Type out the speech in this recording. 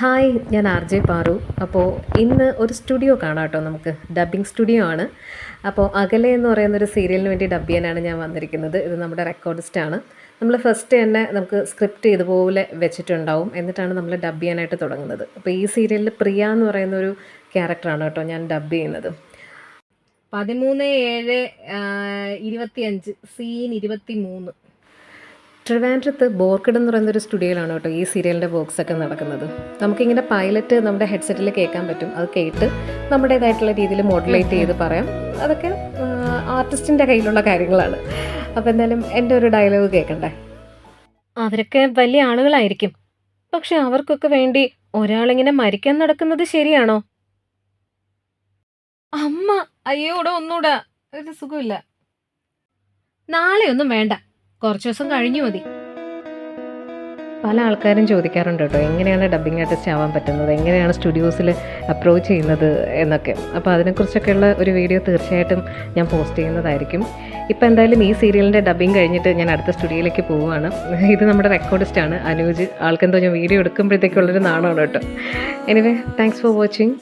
Hi ഞാൻ R J Paru. അപ്പോൾ ഇന്ന് ഒരു സ്റ്റുഡിയോ കാണാം കേട്ടോ നമുക്ക്. ഡബ്ബിംഗ് സ്റ്റുഡിയോ ആണ്. അപ്പോൾ അകലെ എന്ന് പറയുന്ന ഒരു സീരിയലിന് വേണ്ടി ഡബ് ചെയ്യാനാണ് ഞാൻ വന്നിരിക്കുന്നത്. ഇത് നമ്മുടെ റെക്കോർഡിസ്റ്റ് ആണ്. നമ്മൾ ഫസ്റ്റ് തന്നെ നമുക്ക് സ്ക്രിപ്റ്റ് ഇതുപോലെ വെച്ചിട്ടുണ്ടാവും. എന്നിട്ടാണ് നമ്മൾ ഡബ് ചെയ്യാനായിട്ട് തുടങ്ങുന്നത്. അപ്പോൾ ഈ സീരിയലിൽ പ്രിയ എന്ന് പറയുന്ന ഒരു ക്യാരക്ടറാണ് കേട്ടോ ഞാൻ ഡബ് ചെയ്യുന്നത്. പതിമൂന്ന് ഏഴ് ഇരുപത്തിയഞ്ച് സീൻ ഇരുപത്തി മൂന്ന് ട്രിവാൻഡ്രത്ത് ബോർക്കിഡ് എന്ന് പറയുന്ന ഒരു സ്റ്റുഡിയോയിലാണ് കേട്ടോ ഈ സീരിയലിന്റെ വർക്ക്സ് ഒക്കെ നടക്കുന്നത്. നമുക്കിങ്ങനെ പൈലറ്റ് നമ്മുടെ ഹെഡ്സെറ്റിൽ കേൾക്കാൻ പറ്റും. അത് കേട്ട് നമ്മുടേതായിട്ടുള്ള രീതിയിൽ മോഡുലേറ്റ് ചെയ്ത് പറയാം. അതൊക്കെ ആർട്ടിസ്റ്റിന്റെ കയ്യിലുള്ള കാര്യങ്ങളാണ്. അപ്പോൾ എന്തായാലും എന്റെ ഒരു ഡയലോഗ് കേൾക്കണ്ടേ? അവരൊക്കെ വലിയ ആളുകളായിരിക്കും. പക്ഷെ അവർക്കൊക്കെ വേണ്ടി ഒരാളിങ്ങനെ മരിക്കാൻ നടക്കുന്നത് ശരിയാണോ? അമ്മ അയ്യോടെ ഒന്നൂടാ ഒരു സുഖമില്ല. നാളെ ഒന്നും വേണ്ട. കുറച്ചു ദിവസം കഴിഞ്ഞു മതി. പല ആൾക്കാരും ചോദിക്കാറുണ്ട് കേട്ടോ എങ്ങനെയാണ് ഡബ്ബിംഗ് ആർട്ടിസ്റ്റ് ആവാൻ പറ്റുന്നത് എങ്ങനെയാണ് സ്റ്റുഡിയോസിൽ അപ്രോച്ച് ചെയ്യുന്നത് എന്നൊക്കെ. അപ്പോൾ അതിനെക്കുറിച്ചൊക്കെയുള്ള ഒരു വീഡിയോ തീർച്ചയായിട്ടും ഞാൻ പോസ്റ്റ് ചെയ്യുന്നതായിരിക്കും. ഇപ്പോൾ എന്തായാലും ഈ സീരിയലിന്റെ ഡബ്ബിംഗ് കഴിഞ്ഞിട്ട് ഞാൻ അടുത്ത സ്റ്റുഡിയോയിലേക്ക് പോവുകയാണ്. ഇത് നമ്മുടെ റെക്കോർഡിസ്റ്റ് ആണ് അനൂജ്. ആൾക്കെന്തോ ഞാൻ വീഡിയോ എടുക്കുമ്പോഴത്തേക്കുള്ളൊരു നാണമാണ് കേട്ടോ. Anyway thanks for watching